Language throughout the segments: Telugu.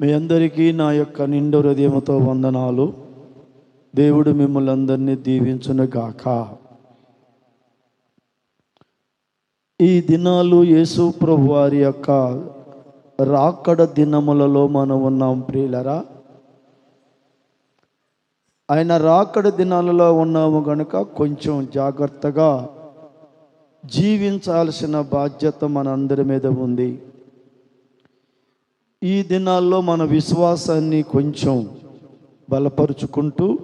మీ అందరికీ నా యొక్క నిండు హృదయముతో వందనాలు. దేవుడు మిమ్మల్ని అందరినీ దీవించునుగాక. ఈ దినాలు యేసు ప్రభు వారి యొక్క రాకడ దినములలో మనం ఉన్నాం ప్రియులరా. ఆయన రాకడ దినాలలో ఉన్నాము కనుక కొంచెం జాగ్రత్తగా జీవించాల్సిన బాధ్యత మనందరి మీద ఉంది. ఈ దినాల్లో మన విశ్వాసాన్ని కొంచెం బలపరుచుకుంటూ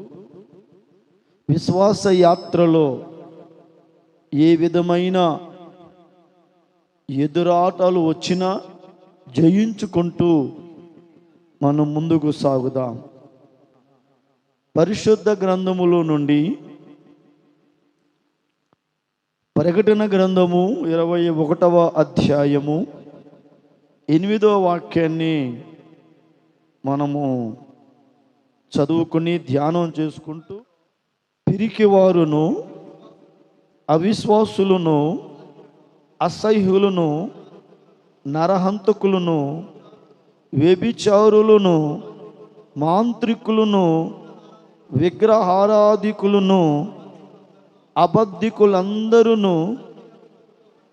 విశ్వాస యాత్రలో ఏ విధమైన ఎదురాటలు వచ్చినా జయించుకుంటూ మనం ముందుకు సాగుదాం. పరిశుద్ధ గ్రంథములో నుండి ప్రకటన గ్రంథము ఇరవై ఒకటవ అధ్యాయము ఎనిమిదో వాక్యాన్ని మనము చదువుకుని ధ్యానం చేసుకుంటూ పిరికివారును అవిశ్వాసులను అసహ్యులను నరహంతకులను వ్యభిచారులను మాంత్రికులను విగ్రహారాధికులను అబద్ధికులందరూ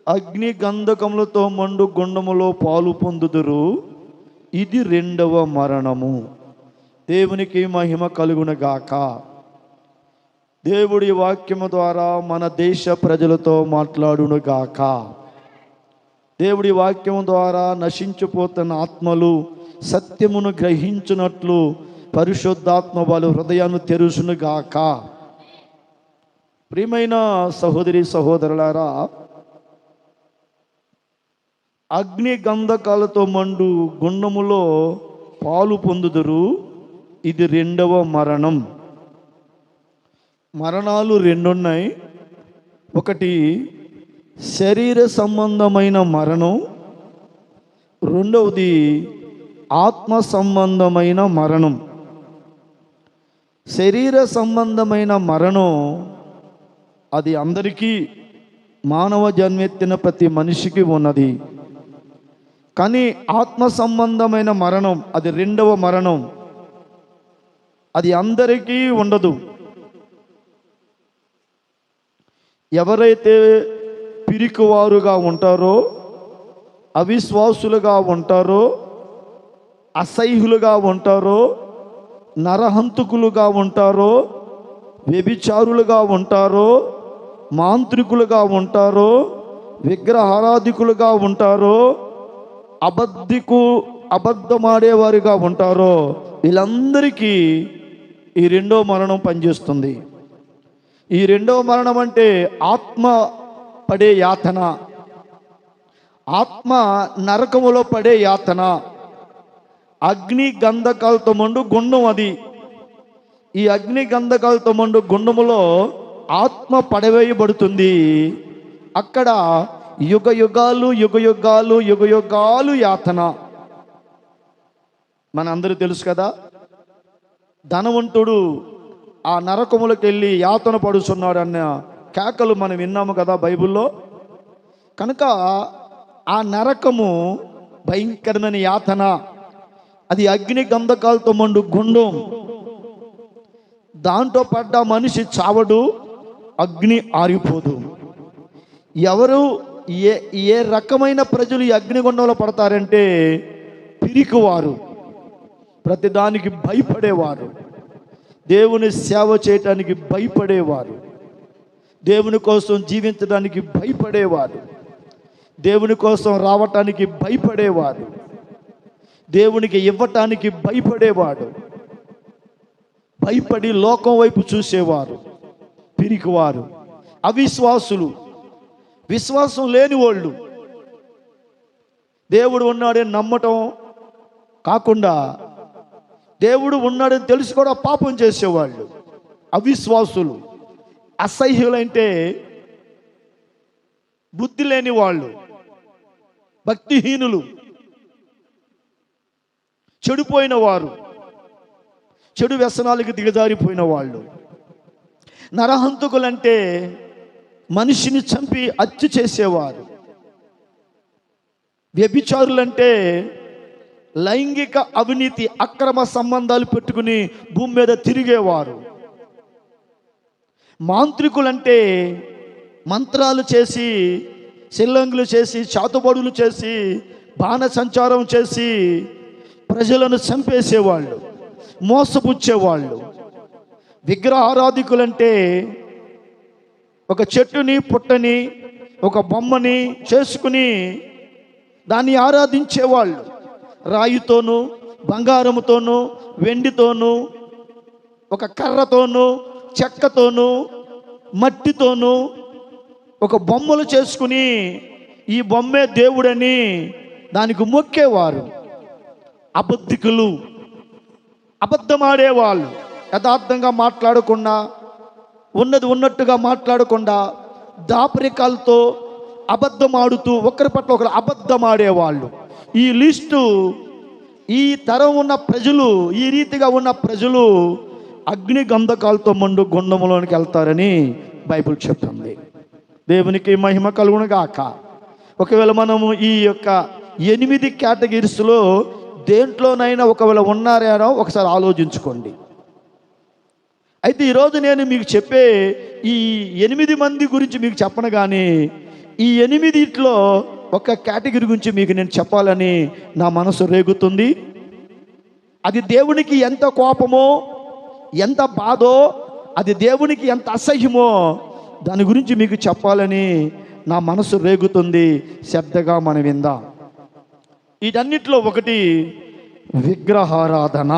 అగ్ని గంధకములతో మండు గుండములో పాలు పొందుదురు. ఇది రెండవ మరణము. దేవునికి మహిమ కలుగునగాక. దేవుడి వాక్యము ద్వారా మన దేశ ప్రజలతో మాట్లాడునుగాక. దేవుడి వాక్యము ద్వారా నశించిపోతున్న ఆత్మలు సత్యమును గ్రహించినట్లు పరిశుద్ధాత్మ వాళ్ళు హృదయాన్ని తెరుసునుగాక ప్రియమైన సహోదరి సహోదరులారా అగ్ని గంధకాలతో మండు గుండములో పాలు పొందుదురు. ఇది రెండవ మరణం. మరణాలు రెండున్నాయి. ఒకటి శరీర సంబంధమైన మరణం. రెండవది ఆత్మ సంబంధమైన మరణం. శరీర సంబంధమైన మరణం అది అందరికీ మానవ జన్మెత్తిన ప్రతి మనిషికి ఉన్నది. కానీ ఆత్మ సంబంధమైన మరణం అది రెండవ మరణం. అది అందరికీ ఉండదు. ఎవరైతే పిరికివారుగా ఉంటారో అవిశ్వాసులుగా ఉంటారో అసహ్యులుగా ఉంటారో నరహంతకులుగా ఉంటారో వ్యభిచారులుగా ఉంటారో మాంత్రికులుగా ఉంటారో విగ్రహారాధికులుగా ఉంటారో అబద్ధికు అబద్ధమాడేవారిగా ఉంటారో వీళ్ళందరికీ ఈ రెండో మరణం పనిచేస్తుంది. ఈ రెండో మరణం అంటే ఆత్మ పడే యాతన. ఆత్మ నరకములో పడే యాతన. అగ్ని గంధకాలతో మండు గుండం అది. ఈ అగ్ని గంధకాలతో మండు గుండములో ఆత్మ పడవేయబడుతుంది. అక్కడ యుగ యుగాలు యుగ యుగాలు యుగ యుగాలు యాతన. మన అందరూ తెలుసు కదా ధనవంతుడు ఆ నరకములకు వెళ్ళి యాతన పడుతున్నాడు అన్న కేకలు మనం విన్నాము కదా బైబిల్లో. కనుక ఆ నరకము భయంకరమైన యాతన. అది అగ్ని గంధకాలతో మండు గుండం. దాంట్లో పడ్డ మనిషి చావడు అగ్ని ఆరిపోదు. ఎవరు ఏ ఏ రకమైన ప్రజలు ఈ అగ్నిగుండంలో పడతారంటే పిరికివారు. ప్రతిదానికి భయపడేవారు. దేవుని సేవ చేయటానికి భయపడేవారు. దేవుని కోసం జీవించడానికి భయపడేవారు. దేవుని కోసం రావటానికి భయపడేవారు. దేవునికి ఇవ్వటానికి భయపడేవాడు. భయపడి లోకం వైపు చూసేవారు. పిరికివారు. అవిశ్వాసులు. విశ్వాసం లేని వాళ్ళు. దేవుడు ఉన్నాడని నమ్మటం కాకుండా దేవుడు ఉన్నాడని తెలిసి కూడా పాపం చేసేవాళ్ళు. అవిశ్వాసులు. అసహ్యులంటే బుద్ధి లేని వాళ్ళు. భక్తిహీనులు. చెడిపోయిన వారు. చెడు వ్యసనాలకు దిగజారిపోయిన వాళ్ళు. నరహంతకులంటే మనిషిని చంపి హత్య చేసేవారు. వ్యభిచారులంటే లైంగిక అవినీతి అక్రమ సంబంధాలు పెట్టుకుని భూమి మీద తిరిగేవారు. మాంత్రికులంటే మంత్రాలు చేసి సిల్లంగులు చేసి చాతుబడులు చేసి బాణ సంచారం చేసి ప్రజలను చంపేసేవాళ్ళు మోసపుచ్చేవాళ్ళు. విగ్రహారాధికులంటే ఒక చెట్టుని పుట్టని ఒక బొమ్మని చేసుకుని దాన్ని ఆరాధించేవాళ్ళు. రాయితోనూ బంగారముతోనూ వెండితోనూ ఒక కర్రతోనూ చెక్కతోనూ మట్టితోనూ ఒక బొమ్మలు చేసుకుని ఈ బొమ్మే దేవుడని దానికి మొక్కేవారు. అబద్ధికులు అబద్ధమాడేవాళ్ళు. యథార్థంగా మాట్లాడకుండా ఉన్నది ఉన్నట్టుగా మాట్లాడకుండా దాపరికాలతో అబద్ధమాడుతూ ఒకరి పట్ల ఒకరు అబద్ధమాడేవాళ్ళు. ఈ లిస్టు ఈ తరం ఉన్న ప్రజలు ఈ రీతిగా ఉన్న ప్రజలు అగ్ని గంధకాలతో మండు గుండంలోనికి వెళ్తారని బైబిల్ చెప్తుంది. దేవునికి మహిమ కలుగునగాక ఒకవేళ మనము ఈ యొక్క ఎనిమిది కేటగిరీస్లో దేంట్లోనైనా ఒకవేళ ఉన్నారేనో ఒకసారి ఆలోచించుకోండి. అయితే ఈరోజు నేను మీకు చెప్పే ఈ ఎనిమిది మంది గురించి మీకు చెప్పను కానీ ఈ ఎనిమిదిట్లో ఒక కేటగిరీ గురించి మీకు నేను చెప్పాలని నా మనసు రేగుతుంది. అది దేవునికి ఎంత కోపమో ఎంత బాధో అది దేవునికి ఎంత అసహ్యమో దాని గురించి మీకు చెప్పాలని నా మనసు రేగుతుంది. శ్రద్ధగా మనం విందాం. వీటన్నిటిలో ఒకటి విగ్రహారాధన.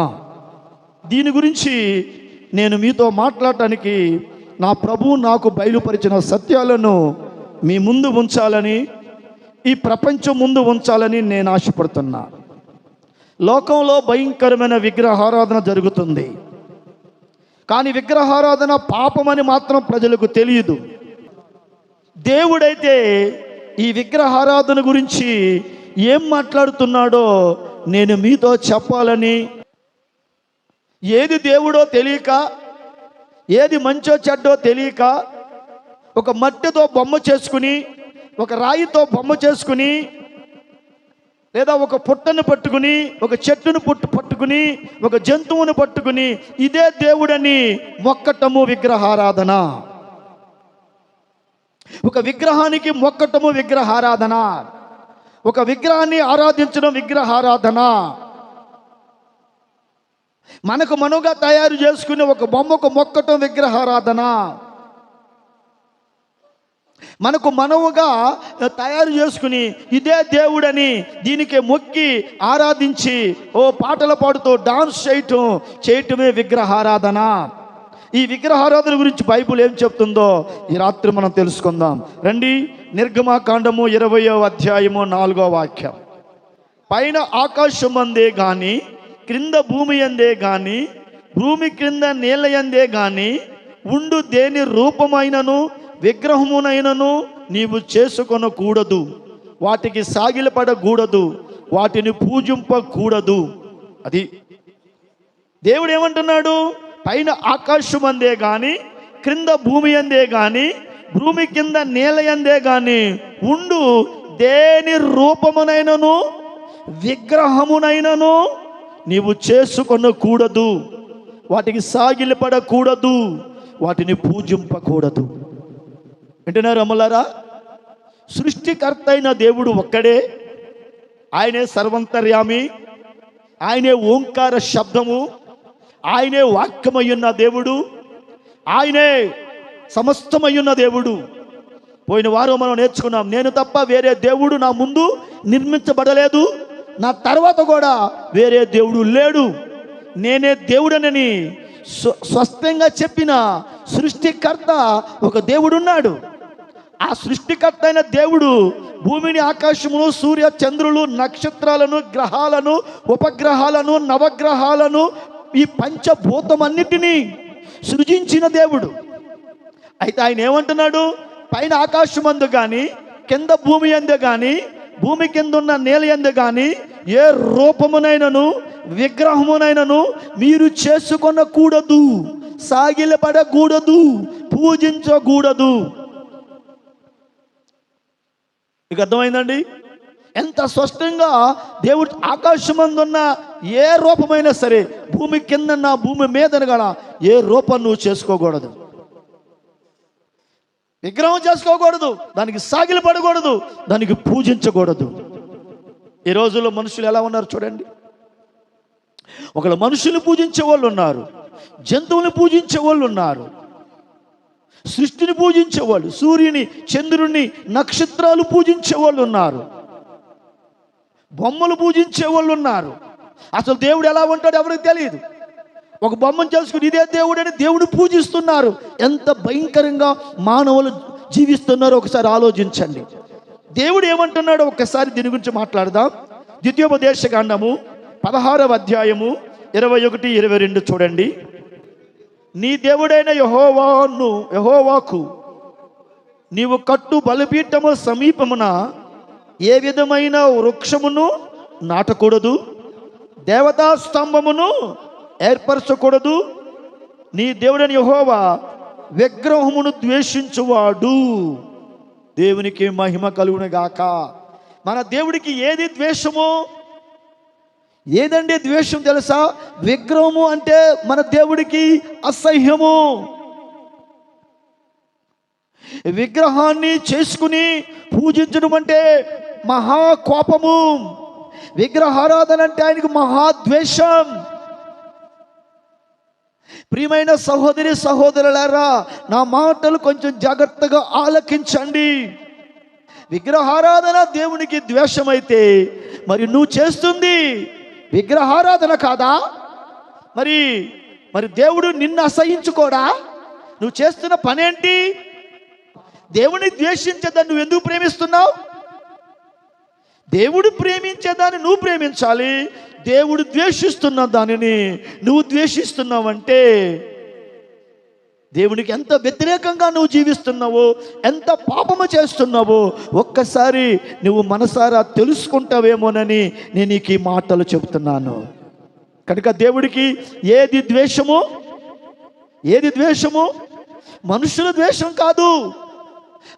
దీని గురించి నేను మీతో మాట్లాడటానికి నా ప్రభు నాకు బయలుపరిచిన సత్యాలను మీ ముందు ఉంచాలని ఈ ప్రపంచం ముందు ఉంచాలని నేను ఆశపడుతున్నా. లోకంలో భయంకరమైన విగ్రహారాధన జరుగుతుంది. కానీ విగ్రహారాధన పాపమని మాత్రం ప్రజలకు తెలియదు. దేవుడైతే ఈ విగ్రహారాధన గురించి ఏం మాట్లాడుతున్నాడో నేను మీతో చెప్పాలని ఏది దేవుడో తెలియక ఏది మంచో చెడ్డో తెలియక ఒక మట్టితో బొమ్మ చేసుకుని ఒక రాయితో బొమ్మ చేసుకుని లేదా ఒక పుట్టను పట్టుకుని ఒక చెట్టును పుట్టు పట్టుకుని ఒక జంతువును పట్టుకుని ఇదే దేవుడని మొక్కటము విగ్రహారాధన. ఒక విగ్రహానికి మొక్కటము విగ్రహారాధన. ఒక విగ్రహాన్ని ఆరాధించడం విగ్రహారాధన. మనకు మనుగా తయారు చేసుకుని ఒక బొమ్మకు మొక్కటం విగ్రహారాధన. మనకు మనవుగా తయారు చేసుకుని ఇదే దేవుడని దీనికి మొక్కి ఆరాధించి ఓ పాటలు పాడుతూ డాన్స్ చేయటం చేయటమే విగ్రహారాధన. ఈ విగ్రహారాధన గురించి బైబుల్ ఏం చెప్తుందో ఈ రాత్రి మనం తెలుసుకుందాం. రండి నిర్గమాకాండము ఇరవయో అధ్యాయము నాలుగో వాక్యం. పైన ఆకాశం అందే కానీ క్రింద భూమి అందే గాని భూమి క్రింద నీళ్ళ అందే గాని ఉండు దేని రూపమైనను విగ్రహమునైనను నీవు చేసుకొనకూడదు. వాటికి సాగిలపడకూడదు వాటిని పూజింపకూడదు. అది దేవుడు ఏమంటున్నాడు పైన ఆకాశం అందే కానీ క్రింద భూమి అందే కానీ భూమి కింద నేల అందే కానీ ఉండు దేని రూపమునైనను విగ్రహమునైనను నీవు చేసుకొనకూడదు. వాటికి సాగిలపడకూడదు. వాటిని పూజింపకూడదు. వింటున్నారు అమ్మలారా సృష్టికర్త అయిన దేవుడు ఒక్కడే. ఆయనే సర్వంతర్యామి. ఆయనే ఓంకార శబ్దము. ఆయనే వాక్యమయ్యున్న దేవుడు. ఆయనే సమస్తమయ్యున్న దేవుడు. పోయిన వారం మనం నేర్చుకున్నాం నేను తప్ప వేరే దేవుడు నా ముందు నిర్మించబడలేదు. నా తర్వాత కూడా వేరే దేవుడు లేడు. నేనే దేవుడనని స్వ- స్పష్టంగా చెప్పిన సృష్టికర్త ఒక దేవుడున్నాడు. ఆ సృష్టికర్త అయిన దేవుడు భూమిని ఆకాశమును సూర్య చంద్రులు నక్షత్రాలను గ్రహాలను ఉపగ్రహాలను నవగ్రహాలను ఈ పంచభూతమన్నిటినీ సృజించిన దేవుడు. అయితే ఆయన ఏమంటున్నాడు? పైన ఆకాశమందు కానీ కింద భూమి ఎందు కానీ భూమి కింద ఉన్న నేల ఎందు కానీ ఏ రూపమునైనను విగ్రహమునైనను మీరు చేసుకొనకూడదు సాగిలపడకూడదు పూజించకూడదు. మీకు అర్థమైందండి? ఎంత స్పష్టంగా దేవుడు ఆకాశమందున్న ఏ రూపమైనా సరే భూమి కిందన్న భూమి మీదన గల ఏ రూపం నువ్వు చేసుకోకూడదు. విగ్రహం చేసుకోకూడదు దానికి సాగిలు పడకూడదు దానికి పూజించకూడదు. ఈ రోజుల్లో మనుషులు ఎలా ఉన్నారు చూడండి. ఒకళ్ళు మనుషులు పూజించే వాళ్ళు ఉన్నారు జంతువుని పూజించే వాళ్ళు ఉన్నారు సృష్టిని పూజించేవాళ్ళు సూర్యుని చంద్రుని నక్షత్రాలు పూజించే వాళ్ళు ఉన్నారు బొమ్మలు పూజించే వాళ్ళు ఉన్నారు. అసలు దేవుడు ఎలా ఉంటాడో ఎవరికి తెలియదు ఒక బొమ్మను చేసుకుని ఇదే దేవుడు అని దేవుడు పూజిస్తున్నారు. ఎంత భయంకరంగా మానవులు జీవిస్తున్నారో ఒకసారి ఆలోచించండి. దేవుడు ఏమంటున్నాడో ఒక్కసారి దీని గురించి మాట్లాడదాం. ద్వితీయోపదేశ కాండము పదహారవ అధ్యాయము ఇరవై ఒకటి ఇరవై రెండు చూడండి. నీ దేవుడైన యహోవాను యహోవాకు నీవు కట్టు బలిపీఠము సమీపమున ఏ విధమైన వృక్షమును నాటకూడదు? దేవతా స్తంభమును ఏర్పరచకూడదు? నీ దేవుడని యహోవా విగ్రహమును ద్వేషించువాడు. దేవునికి మహిమ కలుగును గాక మన దేవుడికి ఏది ద్వేషము ఏదండి ద్వేషం తెలుసా? విగ్రహము అంటే మన దేవుడికి అసహ్యము. విగ్రహాన్ని చేసుకుని పూజించడం అంటే మహా కోపము. విగ్రహారాధన అంటే ఆయనకు మహాద్వేషం ప్రియమైన సహోదరి సహోదరులారా నా మాటలు కొంచెం జాగ్రత్తగా ఆలకించండి. విగ్రహారాధన దేవునికి ద్వేషమైతే మరి నువ్వు చేస్తుంది విగ్రహారాధన కాదా? మరి మరి దేవుడు నిన్ను అసహించుకోడా? నువ్వు చేస్తున్న పనేంటి? దేవుని ద్వేషించేదాన్ని నువ్వు ఎందుకు ప్రేమిస్తున్నావు? దేవుడు ప్రేమించేదాన్ని నువ్వు ప్రేమించాలి. దేవుడు ద్వేషిస్తున్న దానిని నువ్వు ద్వేషిస్తున్నావంటే దేవునికి ఎంత వ్యతిరేకంగా నువ్వు జీవిస్తున్నావో ఎంత పాపము చేస్తున్నావో ఒక్కసారి నువ్వు మనసారా తెలుసుకుంటావేమోనని నేను నీకు ఈ మాటలు చెబుతున్నాను. కనుక దేవుడికి ఏది ద్వేషము ఏది ద్వేషము మనుషుల ద్వేషం కాదు.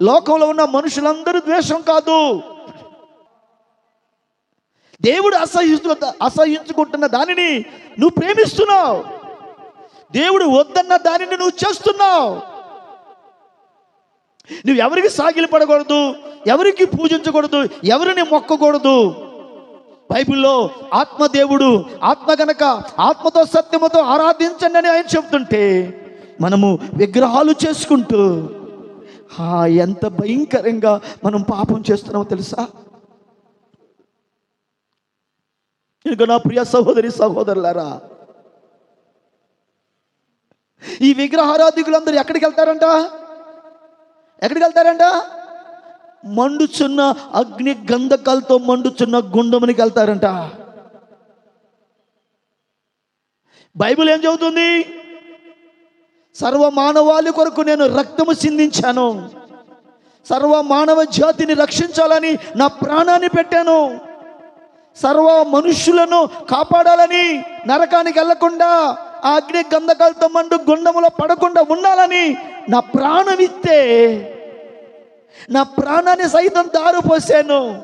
లోకంలో ఉన్న మనుషులందరూ ద్వేషం కాదు. దేవుడు అసహించు అసహించుకుంటున్న దానిని నువ్వు ప్రేమిస్తున్నావు. దేవుడు వద్దన్న దానిని నువ్వు చేస్తున్నావు. నువ్వు ఎవరికి సాగిలి పడకూడదు ఎవరికి పూజించకూడదు ఎవరిని మొక్కకూడదు. బైబిల్లో ఆత్మదేవుడు ఆత్మ గనక ఆత్మతో సత్యముతో ఆరాధించండి అని ఆయన చెబుతుంటే మనము విగ్రహాలు చేసుకుంటూ ఆ, ఎంత భయంకరంగా మనం పాపం చేస్తున్నామో తెలుసా? ఇంకా నా ప్రియ సహోదరి సహోదరులారా ఈ విగ్రహారాధికులందరూ ఎక్కడికి వెళ్తారంట? ఎక్కడికి వెళ్తారంట? మండుచున్న అగ్ని గంధకాలతో మండుచున్న గుండమునికి వెళ్తారంట. బైబిల్ ఏం చెబుతుంది? సర్వ మానవాళి కొరకు నేను రక్తము సిందించాను సర్వ మానవ జాతిని రక్షించాలని నా ప్రాణాన్ని పెట్టాను. సర్వ మనుష్యులను కాపాడాలని నరకానికి వెళ్ళకుండా ఆ అగ్ని గంధకాలతో మండు గుండములో పడకుండా ఉండాలని నా ప్రాణం ఇస్తే నా ప్రాణాన్ని సైతం దారిపోసాను.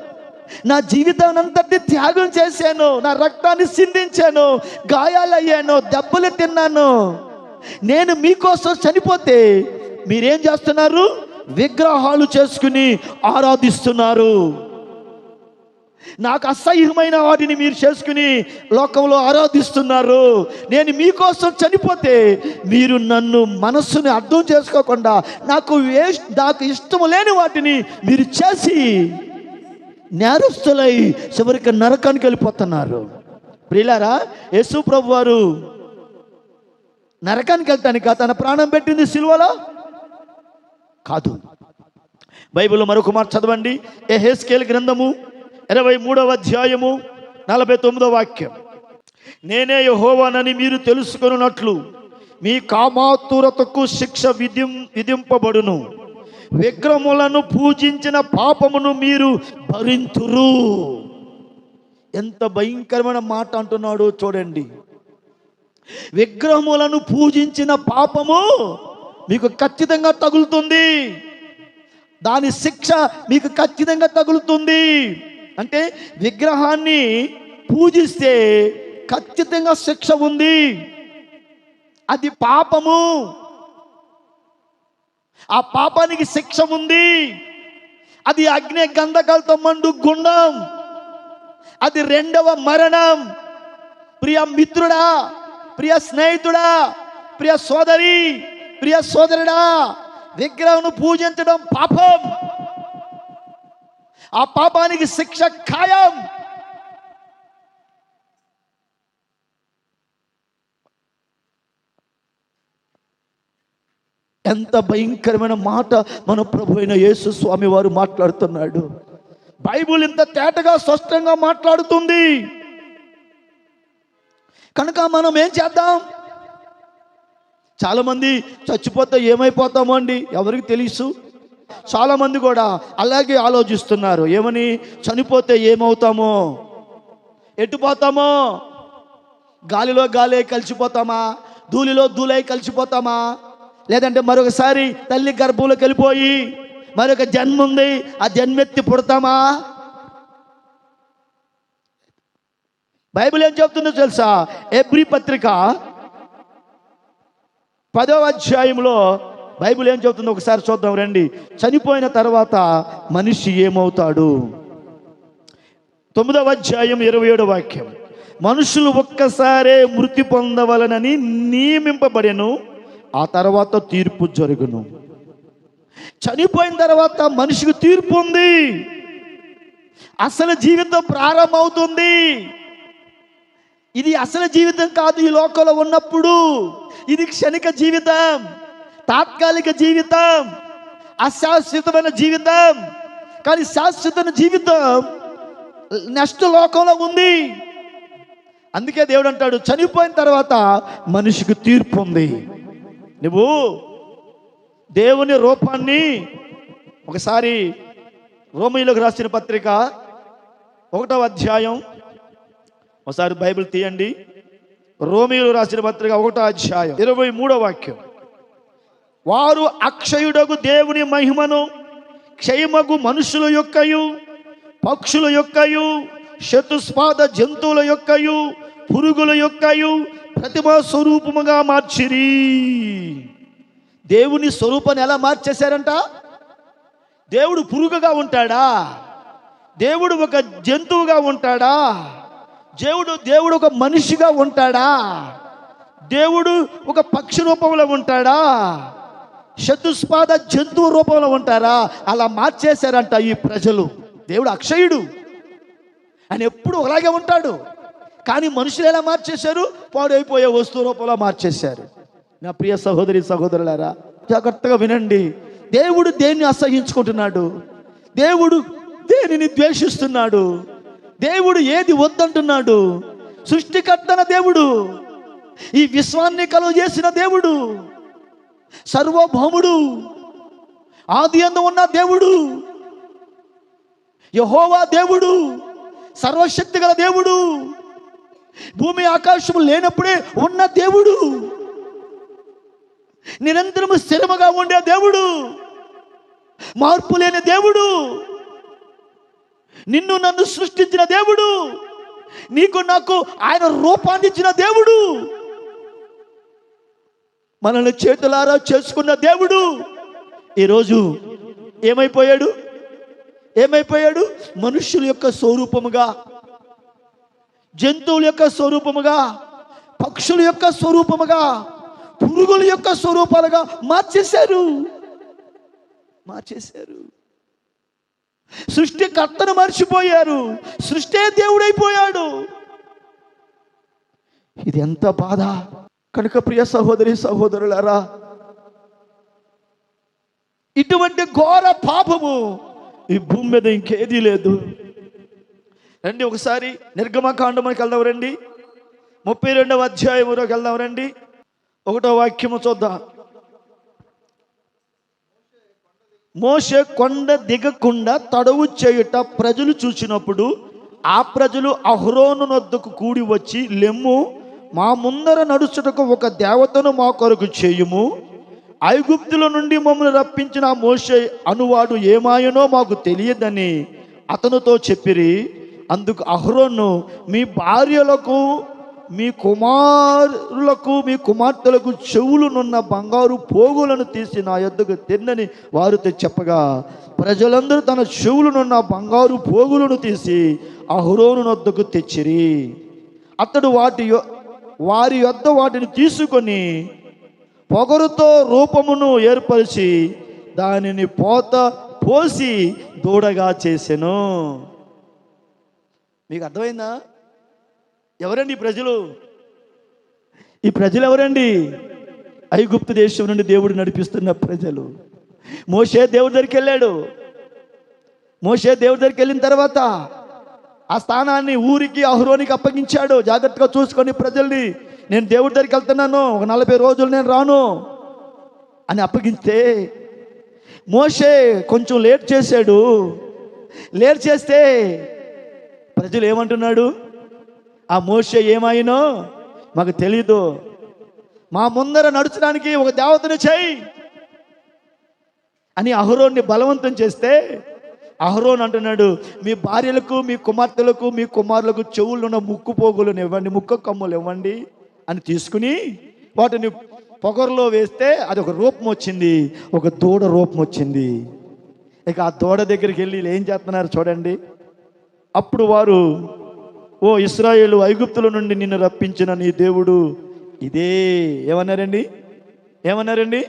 నా జీవితాన్ని అంతటి త్యాగం చేశాను. నా రక్తాన్ని సిందించాను గాయాలయ్యాను. దెబ్బలు తిన్నాను. నేను మీకోసం చనిపోతే మీరేం చేస్తున్నారు? విగ్రహాలు చేసుకుని ఆరాధిస్తున్నారు. నాకు అసహ్యమైన వాటిని మీరు చేసుకుని లోకంలో ఆరాధిస్తున్నారు. నేను మీకోసం చనిపోతే మీరు నన్ను మనస్సుని అర్థం చేసుకోకుండా నాకు ఏ నాకు ఇష్టం లేని వాటిని మీరు చేసి నేరస్తులై చివరికి నరకానికి వెళ్ళిపోతున్నారు. ప్రియులారా యేసు ప్రభు వారు నరకానికి వెళ్తానిక తన ప్రాణం పెట్టింది సిల్వలో? కాదు. బైబిల్ మరొక మాట చదవండి. ఏ హేస్కేల్ గ్రంథము ఇరవై మూడవ అధ్యాయము నలభై తొమ్మిదో వాక్యం. నేనే యహోవానని మీరు తెలుసుకొనున్నట్లు మీ కామాతురతకు శిక్ష విధిం విధింపబడును. విగ్రహములను పూజించిన పాపమును మీరు భరింతురు. ఎంత భయంకరమైన మాట అంటున్నాడో చూడండి. విగ్రహములను పూజించిన పాపము మీకు ఖచ్చితంగా తగులుతుంది. దాని శిక్ష మీకు ఖచ్చితంగా తగులుతుంది. అంటే విగ్రహాన్ని పూజిస్తే ఖచ్చితంగా శిక్ష ఉంది. అది పాపము. ఆ పాపానికి శిక్ష ఉంది. అది అగ్ని గంధకాలతో మండు గుండం. అది రెండవ మరణం. ప్రియ మిత్రుడా ప్రియ స్నేహితుడా ప్రియ సోదరి ప్రియ సోదరుడా విగ్రహం పూజించడం పాపం. ఆ పాపానికి శిక్ష ఖాయం. ఎంత భయంకరమైన మాట మన ప్రభు అయిన యేసు స్వామి వారు మాట్లాడుతున్నాడు. బైబుల్ ఇంత తేటగా స్పష్టంగా మాట్లాడుతుంది. కనుక మనం ఏం చేద్దాం? చాలామంది చచ్చిపోతే ఏమైపోతామో అండి ఎవరికి తెలుసు? చాలామంది కూడా అలాగే ఆలోచిస్తున్నారు. ఏమని? చనిపోతే ఏమవుతామో? ఎట్టుపోతామో గాలిలో గాలే కలిసిపోతామా? ధూళిలో ధూళై కలిసిపోతామా? లేదంటే మరొకసారి తల్లి గర్భంలోకి వెళ్ళిపోయి మరొక జన్మ ఉంది ఆ జన్మెత్తి పుడతామా? బైబిల్ ఏం చెప్తుందో తెలుసా? ఎబ్రి పత్రిక పదో అధ్యాయంలో బైబిల్ ఏం చెబుతుందో ఒకసారి చూద్దాం రండి. చనిపోయిన తర్వాత మనిషి ఏమవుతాడు? తొమ్మిదవ అధ్యాయం ఇరవై ఏడు వాక్యం. మనుషులు ఒక్కసారే మృతి పొందవలనని నియమింపబడెను ఆ తర్వాత తీర్పు జరుగును. చనిపోయిన తర్వాత మనిషికి తీర్పు ఉంది. అసలు జీవితం ప్రారంభమవుతుంది. ఇది అసలు జీవితం కాదు ఈ లోకంలో ఉన్నప్పుడు. ఇది క్షణిక జీవితం. తాత్కాలిక జీవితం అశాశ్వతమైన జీవితం. కానీ శాశ్వతమైన జీవితం నెక్స్ట్ లోకంలో ఉంది. అందుకే దేవుడు అంటాడు చనిపోయిన తర్వాత మనిషికి తీర్పు ఉంది. నువ్వు దేవుని రూపాన్ని ఒకసారి రోమిలోకి రాసిన పత్రిక ఒకటవ అధ్యాయం ఒకసారి బైబిల్ తీయండి. రోమిలు రాసిన పత్రిక ఒకటో అధ్యాయం ఇరవై మూడో వాక్యం. వారు అక్షయుడగు దేవుని మహిమను క్షయమగు మనుషుల యొక్కయు పక్షుల యొక్కయు శతుస్పాద జంతువుల యొక్కయు పురుగుల యొక్కయు ప్రతిమా స్వరూపముగా మార్చిరి. దేవుని స్వరూపాన్ని ఎలా మార్చేశారంట? దేవుడు పురుగుగా ఉంటాడా? దేవుడు ఒక జంతువుగా ఉంటాడా? దేవుడు దేవుడు ఒక మనిషిగా ఉంటాడా? దేవుడు ఒక పక్షి రూపంలో ఉంటాడా? చతుస్పాద జంతువు రూపంలో ఉంటారా? అలా మార్చేశారంట ఈ ప్రజలు. దేవుడు అక్షయుడు. ఆయన ఎప్పుడు అలాగే ఉంటాడు. కానీ మనుషులు ఎలా మార్చేశారు? పాడైపోయే వస్తువు రూపంలో మార్చేశారు. నా ప్రియ సహోదరి సహోదరులారా జాగ్రత్తగా వినండి. దేవుడు దేన్ని అసహించుకుంటున్నాడు? దేవుడు దేనిని ద్వేషిస్తున్నాడు? దేవుడు ఏది వద్దంటున్నాడు? సృష్టికర్తన దేవుడు. ఈ విశ్వాన్ని కలుగు చేసిన దేవుడు. సర్వభౌముడు. ఆది అందు ఉన్న దేవుడు. యహోవా దేవుడు. సర్వశక్తి గల దేవుడు. భూమి ఆకాశము లేనప్పుడే ఉన్న దేవుడు. నిరంతరము స్థిరముగా ఉండే దేవుడు. మార్పు లేని దేవుడు. నిన్ను నన్ను సృష్టించిన దేవుడు. నీకు నాకు ఆయన రూపాన్ని ఇచ్చిన దేవుడు. మనల్ని చేతులారా చేసుకున్న దేవుడు ఈరోజు ఏమైపోయాడు? ఏమైపోయాడు? మనుషుల యొక్క స్వరూపముగా జంతువుల యొక్క స్వరూపముగా పక్షుల యొక్క స్వరూపముగా పురుగుల యొక్క స్వరూపాలుగా మార్చేశారు. మార్చేశారు. సృష్టికర్తను మర్చిపోయారు. సృష్టి దేవుడైపోయాడు. ఇది ఎంత బాధ. కనుక ప్రియ సహోదరి సహోదరులారా ఇటువంటి ఘోర పాపము ఈ భూమి మీద ఇంకేదీ లేదు. రండి ఒకసారి నిర్గమకాండమునికి వెళ్దాం రండి. ముప్పై రెండవ అధ్యాయములోకి వెళ్దాం రండి. ఒకటో వాక్యము చూద్దాం. మోషే కొండ దిగకుండా తడవు చేయుట ప్రజలు చూసినప్పుడు ఆ ప్రజలు అహ్రోను నొద్దకు కూడి వచ్చి లెమ్ము మా ముందర నడుచుటకు ఒక దేవతను మా కొరకు చేయుము. ఐగుప్తుల నుండి మమ్మల్ని రప్పించిన మోషే అనువాడు ఏమాయనో మాకు తెలియదని అతనితో చెప్పిరి. అందుకు అహ్రోను మీ భార్యలకు మీ కుమారులకు మీ కుమార్తెలకు చెవులునున్న బంగారు పోగులను తీసి నా యొద్దకు తిన్నని వారితో చెప్పగా ప్రజలందరూ తన చెవులునున్న బంగారు పోగులను తీసి అహ్రోను వద్దకు తెచ్చిరి. అతడు వాటి వారి యొద్ద వాటిని తీసుకొని పొగరుతో రూపమును ఏర్పరిచి దానిని పోత పోసి దూడగా చేసెను. మీకు అర్థమైందా? ఎవరండి ప్రజలు? ఈ ప్రజలు ఎవరండి? ఐగుప్తు దేశం నుండి దేవుడు నడిపిస్తున్న ప్రజలు. మోషే దేవుడి దగ్గరికి వెళ్ళాడు. మోషే దేవుడి దగ్గరికి వెళ్ళిన తర్వాత ఆ స్థానాన్ని ఊరికి అహరోనికి అప్పగించాడు. జాగ్రత్తగా చూసుకొని ప్రజల్ని నేను దేవుడి దగ్గరికి వెళ్తున్నాను. ఒక నలభై రోజులు నేను రాను అని అప్పగిస్తే మోషే కొంచెం లేట్ చేశాడు. లేట్ చేస్తే ప్రజలు ఏమంటున్నాడు? ఆ మోషే ఏమైనో మాకు తెలీదు. మా ముందర నడుచడానికి ఒక దేవతను చేయి అని అహరోన్ని బలవంతం చేస్తే అహరోన్ అంటున్నాడు మీ భార్యలకు మీ కుమార్తెలకు మీ కుమారులకు చెవులు ఉన్న ముక్కు పోగులను ఇవ్వండి ముక్క కమ్ములు ఇవ్వండి అని తీసుకుని వాటిని పొగరులో వేస్తే అది ఒక రూపం వచ్చింది ఒక దూడ రూపం వచ్చింది. ఇక ఆ దూడ దగ్గరికి వెళ్ళి ఏం చేస్తున్నారు చూడండి. అప్పుడు వారు ఓ ఇస్రాయేలు ఐగుప్తుల నుండి నిన్ను రప్పించిన నీ దేవుడు ఇదే. ఏమన్నారండి? ఏమన్నారండి?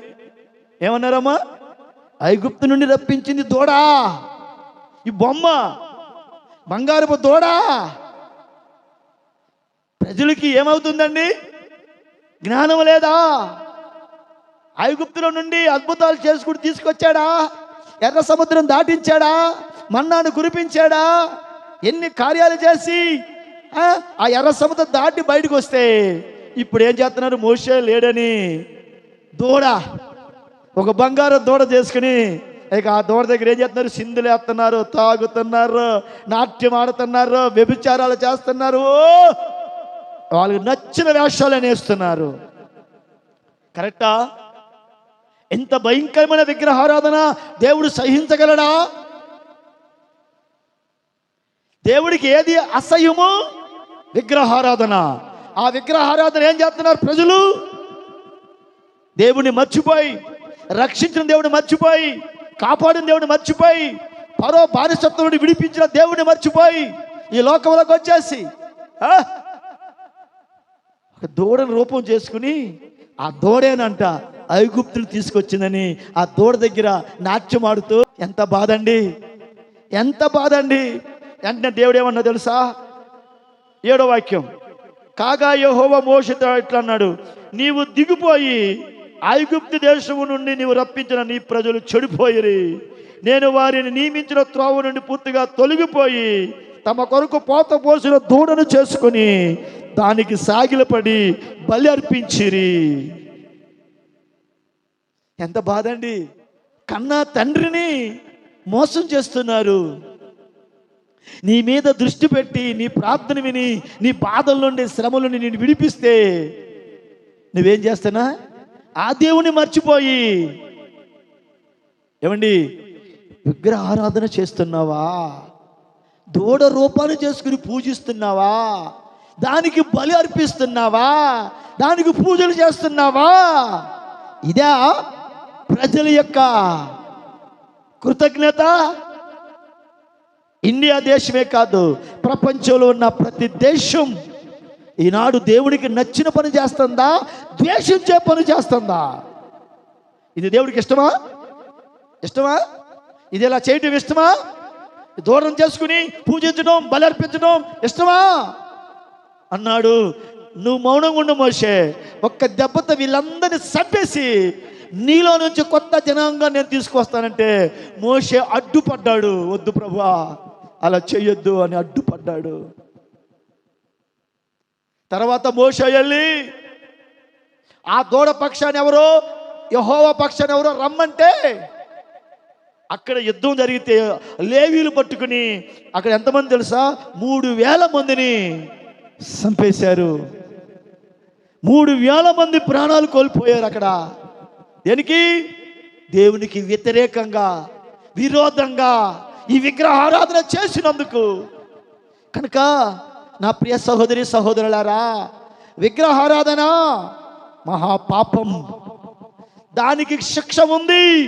ఏమన్నారమ్మా? ఐగుప్తు నుండి రప్పించింది దూడా. ఈ బొమ్మ బంగారపు దూడ. ప్రజలకి ఏమవుతుందండి? జ్ఞానం లేదా? ఐగుప్తుల నుండి అద్భుతాలు చేసుకుని తీసుకొచ్చాడా? ఎర్ర సముద్రం దాటించాడా? మన్నాను కురిపించాడా? ఎన్ని కార్యాలు చేసి ఆ, ఆ ఎర్ర సముద్రం దాటి బయటకు వస్తే ఇప్పుడు ఏం చేస్తున్నారు? మోసే లేడని దూడ ఒక బంగారు దూడ చేసుకుని ఇక ఆ దూడ దగ్గర ఏం చేస్తున్నారు? సింధులు వేస్తున్నారు తాగుతున్నారు నాట్యం ఆడుతున్నారు వ్యభిచారాలు చేస్తున్నారు. వాళ్ళకి నచ్చిన వేషాలు వేస్తున్నారు కరెక్టా? ఎంత భయంకరమైన విగ్రహారాధన! దేవుడు సహించగలడా? దేవుడికి ఏది అసహ్యము విగ్రహారాధన. ఆ విగ్రహారాధన ఏం చేస్తున్నారు ప్రజలు? దేవుడిని మర్చిపోయి రక్షించిన దేవుడిని మర్చిపోయి కాపాడిన దేవుడిని మర్చిపోయి పరో బానిసత్వం నుండి విడిపించిన దేవుడిని మర్చిపోయి ఈ లోకంలోకి వచ్చేసి ఆ? ఒక దూడని రూపం చేసుకుని ఆ దూడేనంట ఐగుప్తులు తీసుకొచ్చిందని ఆ దూడ దగ్గర నాట్యం ఆడుతూ ఎంత బాధ అండి ఎంత బాధ అండి వెంటనే దేవుడు ఏమన్నా తెలుసా ఏడో వాక్యం కాగా యహోవ మోషిత ఇట్లా అన్నాడు నీవు దిగిపోయి ఐగుప్తు దేశము నుండి నీవు రప్పించిన నీ ప్రజలు చెడిపోయిరి. నేను వారిని నియమించిన త్రోవ నుండి పూర్తిగా తొలగిపోయి తమ కొరకు పోత పోసిన దూడను చేసుకొని దానికి సాగిలపడి బలి అర్పించిరి. ఎంత బాధ అండి కన్నా తండ్రిని మోసం చేస్తున్నారు. నీ మీద దృష్టి పెట్టి నీ ప్రార్థన విని నీ బాధల నుండి శ్రమల నుండి నేను విడిపిస్తే నువ్వేం చేస్తానా? ఆ దేవుని మర్చిపోయి. ఏమండి? విగ్రహ ఆరాధన చేస్తున్నావా? దూడ రూపాన్ని చేసుకుని పూజిస్తున్నావా? దానికి బలి అర్పిస్తున్నావా? దానికి పూజలు చేస్తున్నావా? ఇదా ప్రజల యొక్క కృతజ్ఞత? ఇండియా దేశమే కాదు ప్రపంచంలో ఉన్న ప్రతి దేశం ఈనాడు దేవుడికి నచ్చిన పని చేస్తుందా? ద్వేషించే పని చేస్తుందా? ఇది దేవుడికి ఇష్టమా? ఇష్టమా? ఇది ఇలా చేయటం ఇష్టమా? దూరం చేసుకుని పూజించడం బలర్పించడం ఇష్టమా? అన్నాడు. నువ్వు మౌనంగా ఉండు మోషే. ఒక్క దెబ్బతో వీళ్ళందరినీ చంపేసి నీలో నుంచి కొత్త జనాంగా నేను తీసుకొస్తానంటే మోషే అడ్డుపడ్డాడు. వద్దు ప్రభా అలా చెయ్యొద్దు అని అడ్డుపడ్డాడు. తర్వాత మోషే వెళ్ళి ఆ దూడ పక్షాన్ని ఎవరో? యహోవ పక్షాన్ని ఎవరో రమ్మంటే అక్కడ యుద్ధం జరిగితే లేవీలు పట్టుకుని అక్కడ ఎంతమంది తెలుసా? మూడు వేల మందిని చంపేశారు. మూడు వేల మంది ప్రాణాలు కోల్పోయారు అక్కడ. దేనికి? దేవునికి వ్యతిరేకంగా విరోధంగా ఈ విగ్రహ ఆరాధన చేసినందుకు. కనుక నా ప్రియ సహోదరి సహోదరులారా విగ్రహారాధన మహాపాపం. దానికి శిక్ష ఉంది.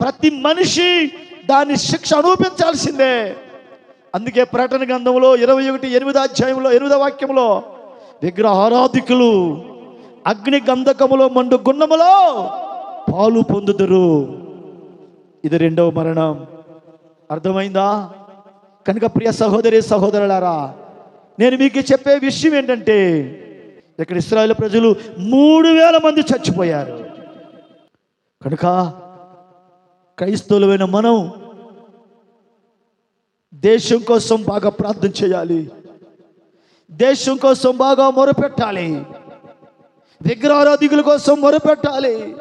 ప్రతి మనిషి దాని శిక్ష అనుభవించాల్సిందే అందుకే ప్రకటన గ్రంథంలో ఇరవై ఒకటి ఎనిమిదో అధ్యాయంలో ఎనిమిదో వాక్యంలో విగ్రహారాధికులు అగ్ని గంధకములో మండు గున్నములో పాలు పొందుదురు. ఇది రెండవ మరణం. అర్థమైందా? కనుక ప్రియ సహోదరి సహోదరులారా నేను మీకు చెప్పే విషయం ఏంటంటే ఇక్కడ ఇస్రాయేల్ ప్రజలు మూడు వేల మంది చచ్చిపోయారు. కనుక క్రైస్తవులమైన మనం దేశం కోసం బాగా ప్రార్థన చేయాలి. దేశం కోసం బాగా మొరపెట్టాలి. విగ్రహారాధికుల కోసం మొరపెట్టాలి.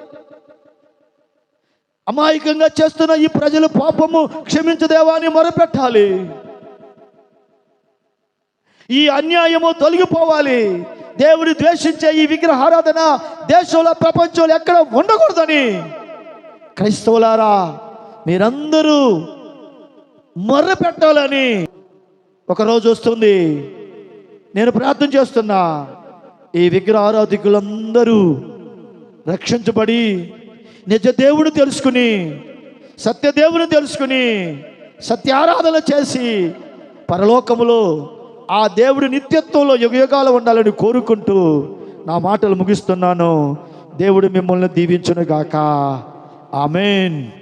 అమాయకంగా చేస్తున్న ఈ ప్రజలు పాపము క్షమించదేవా అని మొరపెట్టాలి. ఈ అన్యాయము తొలగిపోవాలి. దేవుడు ద్వేషించే ఈ విగ్రహారాధన దేశంలో ప్రపంచంలో ఎక్కడ ఉండకూడదని. క్రైస్తవులారా మీరందరూ మొర్ర పెట్టాలని ఒకరోజు వస్తుంది. నేను ప్రార్థన చేస్తున్నా. ఈ విగ్రహారాధికులందరూ రక్షించబడి నిజ దేవుడు తెలుసుకుని సత్యదేవుని తెలుసుకుని సత్యారాధన చేసి పరలోకములో ఆ దేవుడి నిత్యత్వంలో యుగయుగాలు ఉండాలని కోరుకుంటూ నా మాటలు ముగిస్తున్నాను. దేవుడు మిమ్మల్ని దీవించునుగాక. ఆమెన్.